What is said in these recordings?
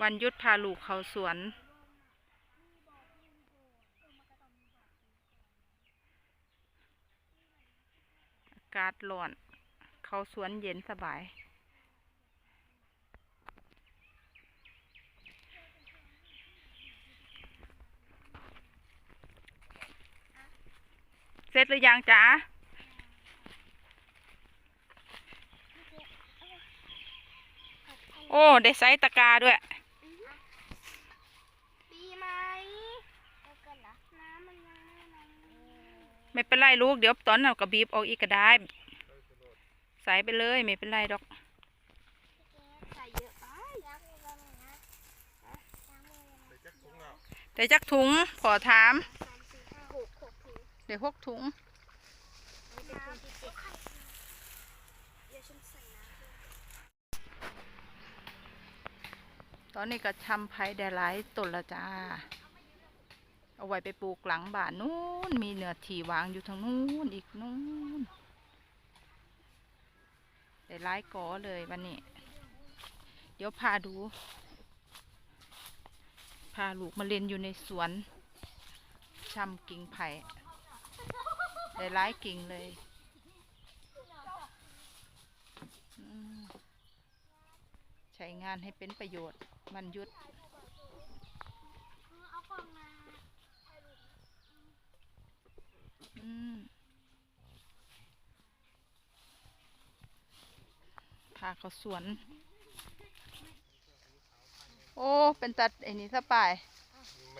วันยุดพาลูกเขาสวน อากาศร้อน เขาสวนเย็นสบาย เสร็จหรือยังจ๊ะโอ้ ได้ไซส์ตะกาด้วย ปีไหมเอาเกินเหรอน้ำมันยังไม่ลง ไม่เป็นไรลูกเดี๋ยวตอนเราก็บีบออกอีกก็ได้ใส่ไปเลยไม่เป็นไรดอกใส่เยอะไปยักษ์มือกันนะยักษ์มือกันนะได้จักถุงขอถามสามสี่ห้าหกถุงได้หกถุงนี่เป็นถุงที่เดี๋ยวฉันใส่น้ำด้วยตอนนี้ก็ชำไผ่ได้หลายต้นละจ้า เอาไว้ไปปลูกหลังบ้านนู้น มีเนื้อที่วางอยู่ทางนู้นอีกนู้นได้หลายกอเลยวันนี้ เดี๋ยวพาดู พาลูกมาเล่นอยู่ในสวนชำกิ่งไผ่ได้หลายกิ่งเลยใช้งานให้เป็นประโยชน์มันยุดเอากล่องมา อืม พาเขาสวน โอ้ เป็นตัดไอ้นี่สบาย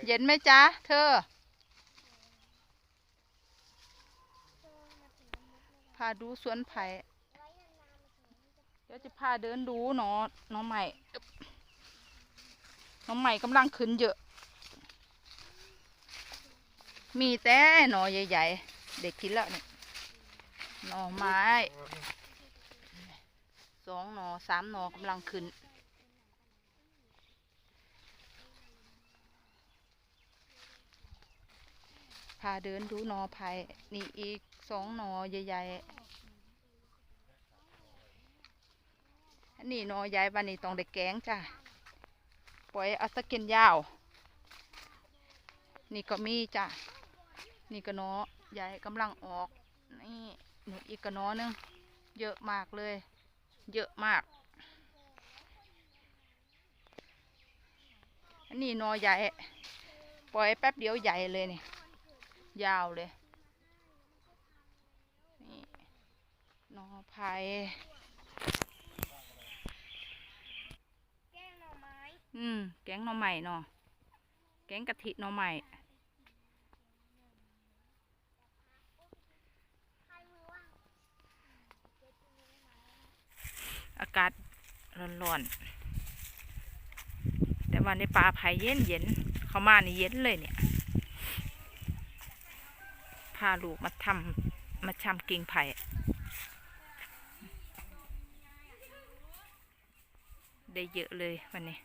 เย็นไหมจ๊ะ เธอ พาดูสวนไผ่เดี๋ยวจะพาเดินดูหนอหนองใหม่อึ๊บหนอใหม่กำลังขึ้นเยอะ มีแต่หนอใหญ่ ๆ เด็กกินแล้วเนี่ยหน่อไม้สองหนอสามหนอกำลังขึ้น พาเดินดูหนอไผ่นี่อีกสองหนอใหญ่ๆอันนี้หนอใหญ่วันนี้ต้องได้แกงจ้ะปล่อยอาตะเกียนยาว นี่ก็มีจ้ะ นี่ก็หนอ ใหญ่กำลังออกนี่หนูอีกก็หนอนึงเยอะมากเลย เยอะมาก อันนี้นอใหญ่ ปล่อยแป๊บเดียวใหญ่เลยนี่ ยาวเลย นี่นอไผ่อืม แกงหน่อใหม่นาะแกงกะทิหน่อใหม่ ใครมือว่าง อา กาศร้อนๆ แต่วันในป่าไผ่เย็นเย็นๆเข้ามานี่เย็นเลยเนี่ย พาลูกมาทำมาชำกิ่งไผ่ได้เยอะเลยวันนี้